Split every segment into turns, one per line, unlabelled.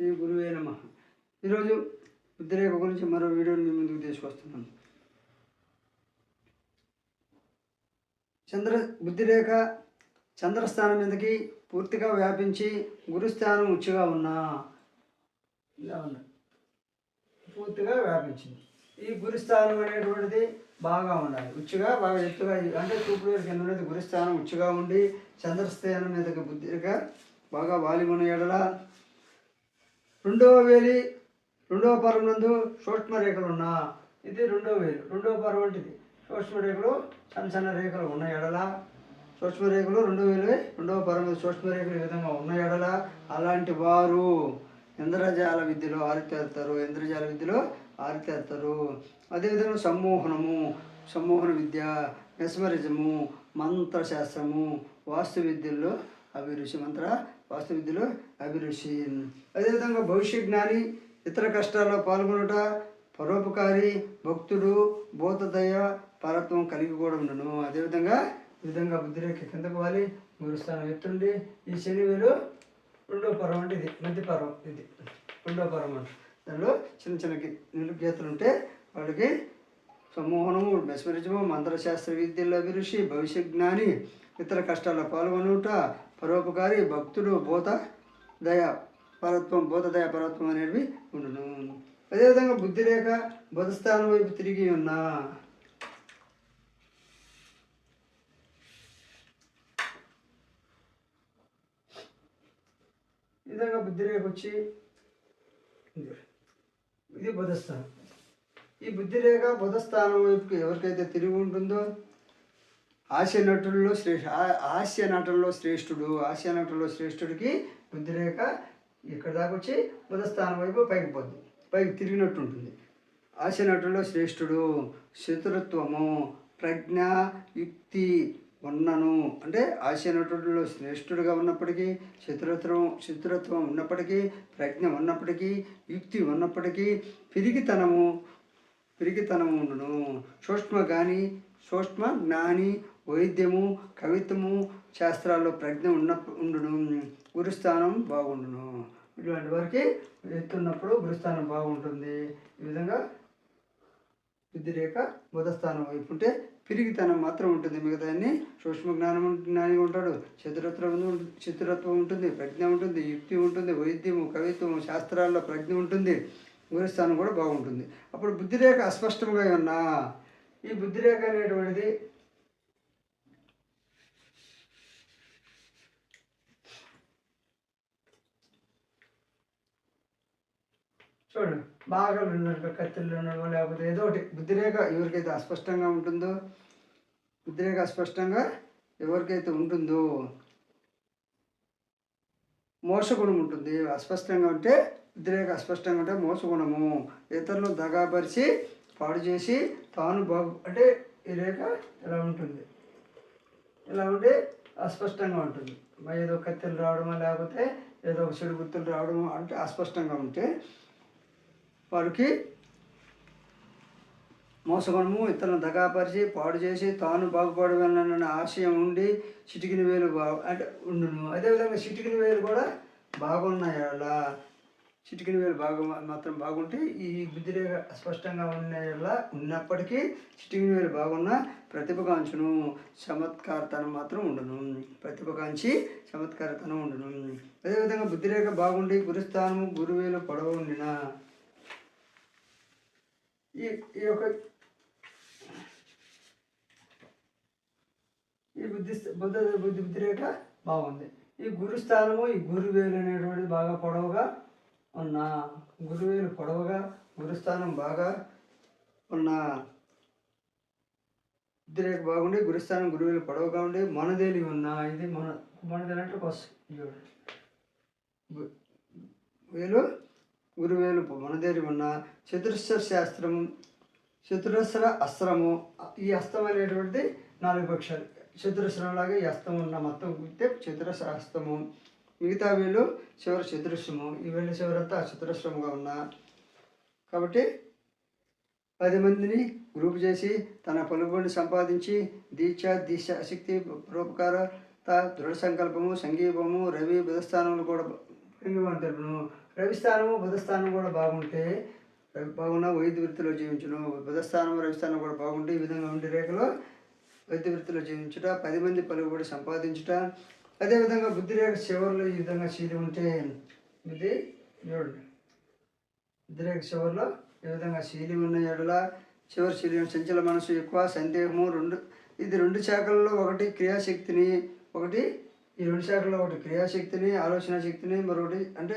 శ్రీ గురువే నమ. ఈరోజు బుద్ధిరేఖ గురించి మరో వీడియోని మీ ముందుకు తీసుకొస్తున్నాను. చంద్ర బుద్ధిరేఖ చంద్రస్థానం మీదకి పూర్తిగా వ్యాపించి గురుస్థానం ఉచ్చుగా ఉన్నా. ఇలా ఉన్నా. పూర్తిగా వ్యాపించింది. ఈ గురుస్థానం అనేటువంటిది బాగా ఉండాలి. ఉచ్చుగా బాగా ఎత్తుగా అంటే చూపుడు కింద ఉండేది గురుస్థానం ఉచ్చుగా ఉండి చంద్రస్థానం మీదకి బుద్ధిగా బాగా వాలి ఉన్న ఎడల రెండవ వేలి రెండవ పరం నందు సూక్ష్మ రేఖలు ఉన్నా. ఇది రెండవ వేలు రెండవ పరం వంటిది. సూక్ష్మ రేఖలు చిన్న చిన్న రేఖలు ఉన్న ఎడల. సూక్ష్మ రేఖలు రెండవ వేలు రెండవ పరం సూక్ష్మ రేఖలు ఈ విధంగా ఉన్న ఎడల. అలాంటి వారు ఇంద్రజాల విద్యలో ఆరితేరుతారు ఇంద్రజాల విద్యలో ఆరితేరుతారు. అదేవిధంగా సమ్మోహనము సమ్మోహన విద్య మెస్మరిజము మంత్రశాస్త్రము వాస్తు విద్యల్లో అభిరుచి మంత్ర వాస్తు విద్యలో అభిరుచి. అదేవిధంగా భవిష్య జ్ఞాని ఇతర కష్టాల్లో పాల్గొనుట పరోపకారి భక్తుడు బోధదయ పరత్వం కలిగి కూడా ఉండను. అదేవిధంగా ఈ విధంగా బుద్ధిరేఖ కిందకు వాలి గురుస్థానం ఎత్తుండి ఈ శని వేలు రెండో పరం అంటే ఇది మధ్య పరం ఇది. రెండో పరం అంట. దానిలో చిన్న చిన్న గి- ఉంటే వాళ్ళకి సమూహనము మెస్మరిజము మంత్రశాస్త్ర విద్యలో అభిరుచి భవిష్య జ్ఞాని ఇతర కష్టాల్లో పాల్గొనుట పరోపకారి భక్తుడు బోధ దయ పరత్వం బోధ దయ పరత్వం అనేవి ఉండును అదేవిధంగా బుద్ధిరేఖ బుధస్థానం వైపు తిరిగి ఉన్నా ఈ విధంగా బుద్ధి రేఖ వచ్చి ఇది. బుధస్థానం ఈ బుద్ధిరేఖ బుధస్థానం వైపుకి ఎవరికైతే తిరిగి ఉంటుందో హాస్య నటుల్లో శ్రేష్ఠ హాస్య నటుల్లో శ్రేష్ఠుడు హాస్య నటుల్లో శ్రేష్ఠుడికి బుద్ధిరేఖ ఇక్కడ దాకా వచ్చి బుధస్థానం వైపు పైకి పోద్ది. పైకి తిరిగినట్టు ఉంటుంది హాస్య నటుల్లో శ్రేష్ఠుడు శత్రుత్వము ప్రజ్ఞ యుక్తి ఉన్నను. అంటే హాస్య నటుడిలో శ్రేష్ఠుడుగా ఉన్నప్పటికీ శత్రుత్వం శత్రుత్వం ఉన్నప్పటికీ ప్రజ్ఞ ఉన్నప్పటికీ యుక్తి ఉన్నప్పటికీ పిరిగితనము పిరిగితనము ఉండును. సూక్ష్మ కానీ సూక్ష్మ జ్ఞాని వైద్యము కవిత్వము శాస్త్రాల్లో ప్రజ్ఞ ఉన్న ఉండును. గురుస్థానం బాగుండును. ఇటువంటి వారికి ఎత్తున్నప్పుడు గురుస్థానం బాగుంటుంది. ఈ విధంగా బుద్ధిరేఖ బుధస్థానం వైపు ఉంటే పిరిగితనం మాత్రం ఉంటుంది. మిగతా అన్ని సూక్ష్మ జ్ఞానం జ్ఞానిగా ఉంటాడు చతురత్వం చతురత్వం ఉంటుంది ప్రజ్ఞ ఉంటుంది యుక్తి ఉంటుంది వైద్యము కవిత్వము శాస్త్రాల్లో ప్రజ్ఞ ఉంటుంది. గురుస్థానం కూడా బాగుంటుంది. అప్పుడు బుద్ధిరేఖ అస్పష్టంగా ఉన్నా ఈ బుద్ధిరేఖ అనేటువంటిది చూడండి బాగా ఉన్నట్టు కత్తిళ్ళు ఉండడం లేకపోతే ఏదో ఒకటి. బుద్ధిరేఖ ఎవరికైతే అస్పష్టంగా ఉంటుందో బుద్ధిరేఖ అస్పష్టంగా ఎవరికైతే ఉంటుందో మోసగుణం ఉంటుంది. అస్పష్టంగా ఉంటే బుద్ధిరేఖ అస్పష్టంగా ఉంటే మోసగుణము. ఇతరులను దగాపరిచి పాడు చేసి తాను బాగు అంటే ఈ రేఖ ఇలా ఉంటుంది? ఇలా ఉంటే అస్పష్టంగా ఉంటుంది. ఏదో కత్తెలు రావడమో లేకపోతే ఏదో ఒక చెడు గుర్తులు రావడమో అంటే అస్పష్టంగా ఉంటే వారికి మోసగుణము ఇతరులను దగాపరిచి పాడు చేసి తాను బాగుపడవాలన్న ఆశయం ఉండి చిటికిన వేలు బా అంటే ఉండును. అదేవిధంగా చిటికిన వేలు కూడా బాగున్నాయి అలా? చిటికిన వేలు బాగా మాత్రం బాగుంటే ఈ బుద్ధిరేఖ స్పష్టంగా ఉండేలా ఉన్నప్పటికీ చిటికిన వేలు బాగున్నా ప్రతిభకాంక్షను చమత్కారతనం మాత్రం ఉండను. ప్రతిభకాంక్షి చమత్కారతనం ఉండను. అదేవిధంగా బుద్ధిరేఖ బాగుండి గురుస్థానము గురువేలు పొడవు ఉండిన ఈ ఈ యొక్క ఈ బుద్ధి బుద్ధ బుద్ధి బుద్ధిరేఖ బాగుంది. ఈ గురుస్థానము ఈ గురువేలు అనేటువంటిది బాగా పొడవుగా ఉన్న గురువేలు పొడవుగా గురుస్థానం బాగా ఉన్న బుద్ధిరేఖ బాగుండి గురుస్థానం గురువేలు పొడవుగా ఉండి మనదేలి ఉన్న ఇది మన మనదేలి అంటే వస్తుంది వేలు గురువేలు మనదేరి ఉన్న చతురస్ర శాస్త్రం చతురస్ర అస్త్రము ఈ అస్తం అనేటువంటిది నాలుగు పక్షాలు. చతురస్రంలాగా ఈ అస్తం ఉన్న మొత్తం గుర్తే చతురస్ర అస్తము మిగతా వీళ్ళు చివరి చతురస్రము ఈ వేలు చివరంతా చతురస్రముగా ఉన్న. కాబట్టి పది మందిని గ్రూప్ చేసి తన పలుగుని సంపాదించి దీక్ష దీక్ష శక్తి పరోపకారత దృఢ సంకల్పము సంగీపము రవి బుధస్థానములు కూడా తెలుపును రవిస్థానము బుధస్థానం కూడా బాగుంటే బాగున్న వైద్య వృత్తిలో జీవించను. బుధస్థానం రవిస్థానం కూడా బాగుంటే ఈ విధంగా ఉండే రేఖలో వైద్య వృత్తిలో జీవించుట పది మంది పలుగుబడి సంపాదించుట అదేవిధంగా బుద్ధి రేఖ చివరిలో ఈ విధంగా శీలి ఉంటే ఇది చూడండి బుద్ధి రేఖ చివరిలో ఈ విధంగా శీలి ఉన్న ఎడల చివరి శీలి చంచల మనసు ఎక్కువ సందేహము రెండు. ఇది రెండు శాఖల్లో ఒకటి క్రియాశక్తిని ఒకటి ఈ రెండు శాఖల్లో ఒకటి క్రియాశక్తిని ఆలోచన శక్తిని మరొకటి అంటే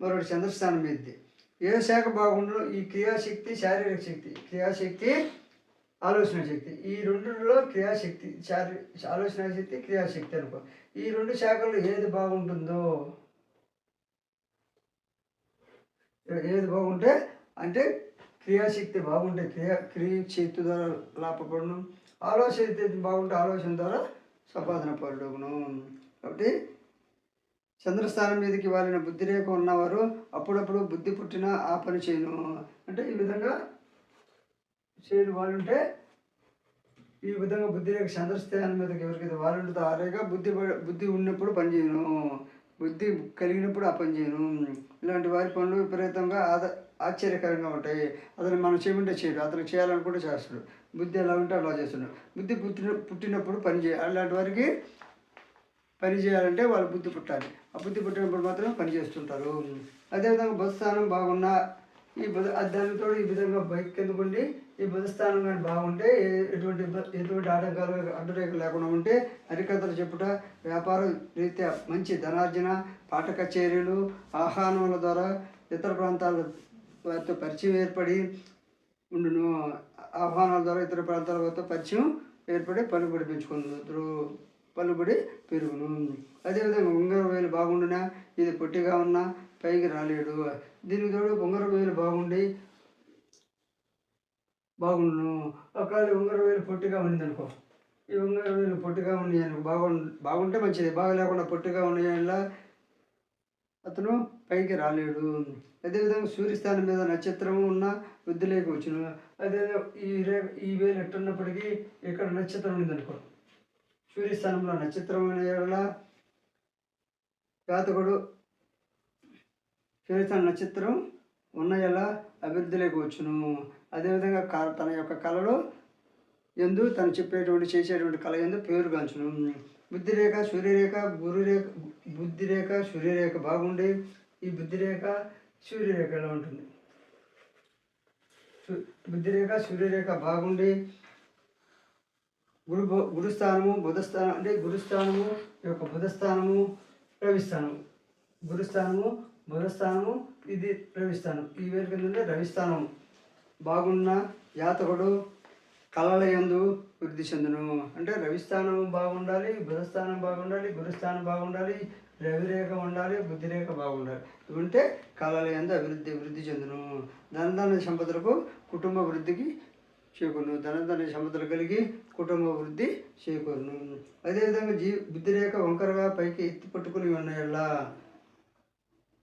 మరొకటి చంద్రస్థానం ఇది ఏ శాఖ బాగుండో ఈ క్రియాశక్తి శారీరక శక్తి. క్రియాశక్తి ఆలోచన శక్తి ఈ రెండులో క్రియాశక్తి శారీ ఆలోచన శక్తి క్రియాశక్తి అనుకో. ఈ రెండు శాఖల్లో ఏది బాగుంటుందో? ఏది బాగుంటే అంటే క్రియాశక్తి బాగుంటే క్రియా క్రియాశక్తి ద్వారా లాభపడను. ఆలోచన బాగుంటే ఆలోచన ద్వారా సంపాదన పడును కాబట్టి చంద్రస్థానం మీదకి వాలిన బుద్ధిరేఖ ఉన్నవారు అప్పుడప్పుడు బుద్ధి పుట్టిన ఆ పని చేయను. అంటే ఈ విధంగా చేయని వాళ్ళు ఉంటే ఈ విధంగా బుద్ధి రేఖ చంద్రస్థానం మీదకి ఎవరికైతే వాళ్ళు ఉంటుందో ఆ రేఖ బుద్ధి బుద్ధి ఉన్నప్పుడు పనిచేయను. బుద్ధి కలిగినప్పుడు ఆ పని చేయను ఇలాంటి వారి పనులు విపరీతంగా ఆద ఆశ్చర్యకరంగా ఉంటాయి. అతను మనం చేయమంటే చేయడు. అతను చేయాలనుకుంటే చేస్తాడు. బుద్ధి ఎలా ఉంటే అలా చేస్తున్నాడు బుద్ధి పుట్టిన పుట్టినప్పుడు పని చేయాలి. అలాంటి వారికి పని చేయాలంటే వాళ్ళు బుద్ధి పుట్టాలి. ఆ బుద్ధి పుట్టినప్పుడు మాత్రమే పని చేస్తుంటారు. అదేవిధంగా బస్సు స్థానం బాగున్నా ఈ బుధ దానితో ఈ విధంగా బైక్ ఎందుకుండి ఈ బుధ స్థానం కానీ బాగుంటే ఎటువంటి ఎటువంటి ఆటంకాలు అడ్డురేఖలు లేకుండా ఉంటే హరికథలు చెప్పుట వ్యాపార రీత్యా మంచి ధనార్జన పాట కచేరీలు ఆహ్వానముల ద్వారా ఇతర ప్రాంతాల వారితో పరిచయం ఏర్పడి ఉండును. ఆహ్వానాల ద్వారా ఇతర ప్రాంతాల వారితో పరిచయం ఏర్పడి పలుబడి పెంచుకుందరు. పలుబడి పెరుగును. అదేవిధంగా ఉంగరం వేలు బాగుండునా? ఇది పొట్టిగా ఉన్నా? పైకి రాలేడు. దీనికి తోడు ఉంగరం వేలు బాగుండి బాగుండును. ఒకవేళ ఉంగరం వేలు పొట్టిగా ఉంది అనుకో ఈ ఉంగరం వేలు పొట్టిగా ఉన్నాయి అనుకో బాగు బాగుంటే మంచిది. బాగా లేకుండా పొట్టిగా ఉన్న అతను పైకి రాలేడు. అదేవిధంగా సూర్యస్థానం మీద నక్షత్రం ఉన్న వృద్ధిలోకి వచ్చును. అదే ఈ రే ఈ వేలు ఎట్టున్నప్పటికీ ఇక్కడ నక్షత్రం ఉందనుకో సూర్యస్థానంలో నక్షత్రం అనే ఎడల జాతకుడు సూర్యస్థానం నక్షత్రం ఉన్న ఎలా అభివృద్ధిలోకి వచ్చును. అదేవిధంగా క తన యొక్క కళలో ఎందు తను చెప్పేటువంటి చేసేటువంటి కళ ఎందు పేరుగాంచును బుద్ధిరేఖ సూర్యరేఖ గురురేఖ బుద్ధిరేఖ సూర్యరేఖ బాగుండి ఈ బుద్ధిరేఖ సూర్యరేఖ ఎలా ఉంటుంది బుద్ధిరేఖ సూర్యరేఖ బాగుండి గురు గురుస్థానము బుధస్థానం అంటే గురుస్థానము ఈ యొక్క బుధస్థానము రవిస్థానము. గురుస్థానము బుధస్థానము ఇది రవిస్థానం ఈ వేరు కింద ఉంటే రవిస్థానం బాగున్న యాతకుడు కళల ఎందు వృద్ధి చెందును. అంటే రవిస్థానం బాగుండాలి బుధస్థానం బాగుండాలి గురుస్థానం బాగుండాలి రవిరేఖ ఉండాలి బుద్ధిరేఖ బాగుండాలి. ఇవి ఉంటే కళల ఎందు అభివృద్ధి వృద్ధి చెందును. ధనధాన్య సంపదలకు కుటుంబ వృద్ధికి చేకూరును. ధనధాన్య సంపదలు కలిగి కుటుంబ వృద్ధి చేకూరును. అదేవిధంగా జీ బుద్ధిరేఖ వంకరగా పైకి ఎత్తి పట్టుకుని ఉన్నాయల్లా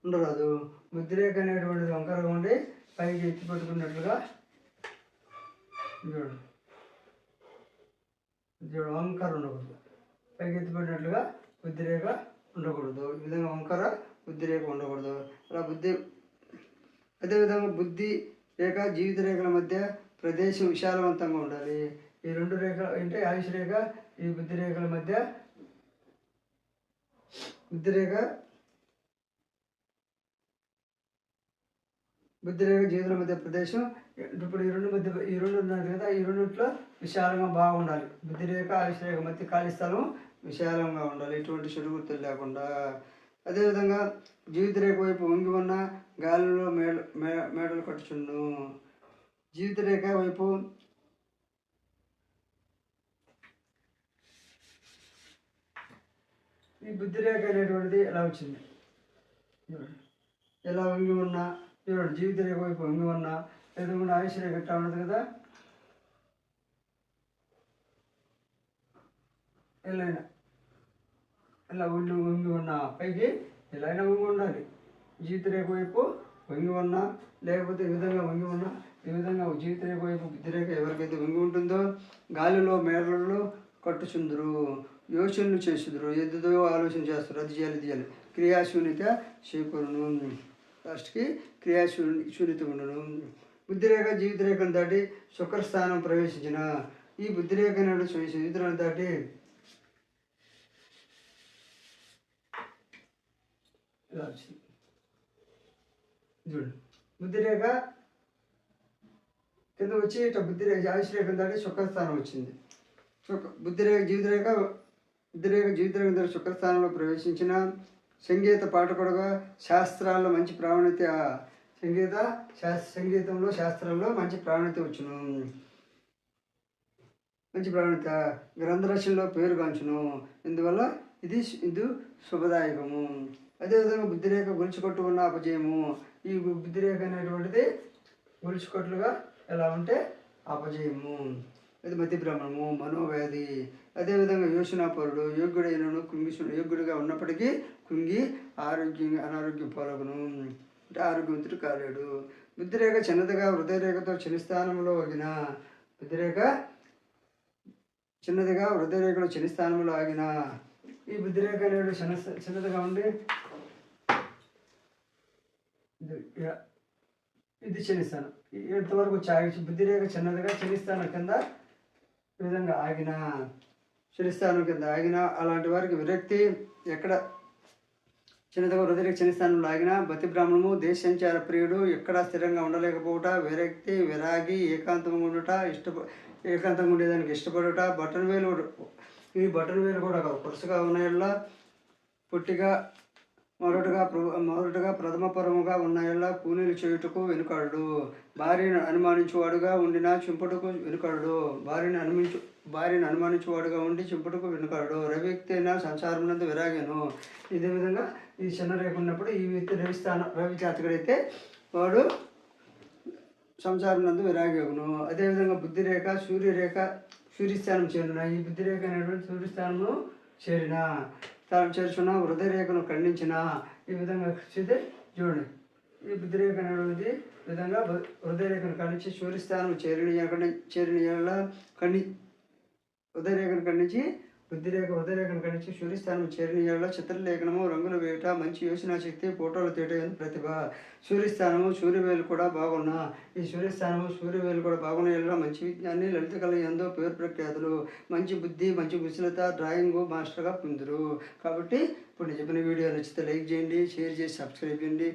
ఉండరాదు బుద్ధిరేఖ అనేటువంటిది వంకరగా ఉండి పైకి ఎత్తి పెట్టుకున్నట్లుగా చూడు. చూడు వంకర ఉండకూడదు. పైకి ఎత్తి పెట్టినట్లుగా బుద్ధిరేఖ ఉండకూడదు. ఈ విధంగా వంకర బుద్ధిరేఖ ఉండకూడదు. అలా బుద్ధి అదేవిధంగా బుద్ధి రేఖ జీవిత రేఖల మధ్య ప్రదేశం విశాలవంతంగా ఉండాలి. ఈ రెండు రేఖ అంటే ఆయుష్ రేఖ ఈ బుద్ధి రేఖల మధ్య బుద్ధిరేఖ బుద్ధిరేఖ జీవితం మధ్య ప్రదేశం. ఇప్పుడు ఈ రెండు మధ్య ఈ రెండు ఉన్నాయి కదా ఈ రెండిట్లో విశాలంగా బాగుండాలి. బుద్ధిరేఖ రేఖ రేఖ మధ్య ఖాళీ స్థలం విశాలంగా ఉండాలి. ఎటువంటి చెడు గుర్తులు లేకుండా. అదేవిధంగా జీవిత రేఖ వైపు వంగి ఉన్న గాలిలో మేడ మే- మేడలు కట్టుచుండు. జీవిత రేఖ వైపు ఈ బుద్ధి రేఖ అనేటువంటిది ఎలా వచ్చింది? ఎలా వంగి ఉన్నా చూడండి జీవిత రేఖ వైపు వంగి ఉన్న ఎదుగుండా ఆయుష్ రేఖ ఎట్లా ఉండదు కదా ఎలా అయినా ఇలా ఉండి వంగి ఉన్న పైకి ఎలా అయినా వంగి ఉండాలి జీవిత రేఖ వైపు వంగి ఉన్నా లేకపోతే ఈ విధంగా వంగి ఉన్నా ఈ విధంగా జీవిత రేఖ వైపు బుద్ధిరేఖ ఎవరికైతే వంగి ఉంటుందో గాలిలో మేడలలో కట్టుచుందరు యోచనలు చేసుదురు ఎద్దుదో ఆలోచన చేస్తారు అది చేయాలి ఇది చేయాలి. క్రియాశూన్యత చేకూరును. ఫస్ట్కి క్రియాశూన్య శూన్యత ఉండను బుద్ధిరేఖ జీవితరేఖను దాటి శుక్రస్థానం ప్రవేశించిన ఈ బుద్ధిరేఖ నాడు జీవితాన్ని దాటి చూడు బుద్ధిరేఖ కింద వచ్చి ఇట్లా బుద్ధిరేఖ ఆయుష్ దాటి శుక్రస్థానం వచ్చింది. శుక్ర బుద్ధిరేఖ జీవితరేఖ బుద్ధిరేఖ జీవితరేఖ దాటి శుక్రస్థానంలో ప్రవేశించిన సంగీత పాఠకుడుగా శాస్త్రాల్లో మంచి ప్రావీణ్యత సంగీత శాస్త్ర సంగీతంలో శాస్త్రంలో మంచి ప్రావీణ్యత వచ్చును. మంచి ప్రావీణ్యత గ్రంథరచనలో పేరుగాంచును ఇందువల్ల ఇది ఇది శుభదాయకము. అదేవిధంగా బుద్ధిరేఖ గొలుచుకొట్టు ఉన్న అపజయము. ఈ బుద్ధిరేఖ అనేటువంటిది గొలుచుకొట్లుగా ఎలా ఉంటే అపజయము. అది మతి భ్రమణము మనోవ్యాధి. అదేవిధంగా యోచనాపరుడు యోగ్యుడైనను కుంగి యోగ్యుడిగా ఉన్నప్పటికీ కుంగి ఆరోగ్యంగా అనారోగ్యం పాలగును అంటే ఆరోగ్యవంతుడు కాలేడు. బుద్ధిరేఖ చిన్నదిగా హృదయరేఖతో చిన్న స్థానంలో ఆగిన బుద్ధిరేఖ చిన్నదిగా హృదయరేఖలో చిన్న స్థానంలో ఆగిన ఈ బుద్ధిరేఖ అనేది చిన్న చిన్నదిగా ఉండి ఇది ఇ- ఇది చనిస్థానం ఇంతవరకు బుద్ధిరేఖ చిన్నదిగా చిన్నస్థానం కింద ఈ విధంగా ఆగిన స్థానం కింద ఆగిన అలాంటి వారికి విరక్తి ఎక్కడ చిన్నదిగా చిన్న చనిస్థానంలో ఆగిన బతి బ్రాహ్మణము దేశ సంచార ప్రియుడు ఎక్కడ స్థిరంగా ఉండలేకపోవుట విరక్తి విరాగి ఏకాంతంగా ఉండుట ఇష్ట ఏకాంతంగా ఉండేదానికి ఇష్టపడుట బటన్ వేలు ఈ బటన్ వేలు కూడా కొరుసుగా ఉన్నాయల్లా పొట్టిగా మొదటగా మొదటగా ప్రథమ పరముగా ఉన్నాయల్లా కూలీలు చేయుటకు వెనుకాడు భార్యను అనుమానించువాడుగా ఉండిన చింపుటకు వెనుకాడు భార్యను అనుమించు భార్యను అనుమానించువాడుగా ఉండి చింపుటకు వెనుకాడు రవి వ్యక్తి అయినా సంసారమునందు విరాగాను. ఇదే విధంగా ఈ చిన్న రేపు ఉన్నప్పుడు ఈ వ్యక్తి రవి స్థానం రవి జాతకుడైతే వాడు సంసారం నందు అదేవిధంగా బుద్ధిరేఖ సూర్యరేఖ సూర్యస్థానం చేరిన. ఈ బుద్ధిరేఖ అనేటువంటి సూర్యస్థానంలో చేరిన. స్థానం చేర్చున్న హృదయరేఖను ఖండించిన ఈ విధంగా చూస్తే చూడండి. ఈ బుద్ధిరేఖ అనేది విధంగా హృదయరేఖను ఖండించి సూర్యస్థానం చేరిన చేరిన ఖండి హృదయరేఖను ఖండించి బుద్ధిరేఖ హృదయరేఖను ఖండించి సూర్యస్థానం చేరిన చిత్రలేఖనము రంగులు వేయట మంచి యోచన శక్తి ఫోటోలు తీయటం ప్రతిభ. సూర్యస్థానము సూర్యవేలు కూడా బాగున్నా. ఈ సూర్యస్థానము సూర్యవేలు కూడా బాగున్న మంచి విజ్ఞాన్ని లలిత కళ ఎందో పేరు ప్రఖ్యాతులు. మంచి బుద్ధి మంచి కుశలత డ్రాయింగ్ మాస్టర్గా పొందురు కాబట్టి ఇప్పుడు నిజమైన వీడియో నచ్చితే లైక్ చేయండి షేర్ చేసి సబ్స్క్రైబ్ చేయండి.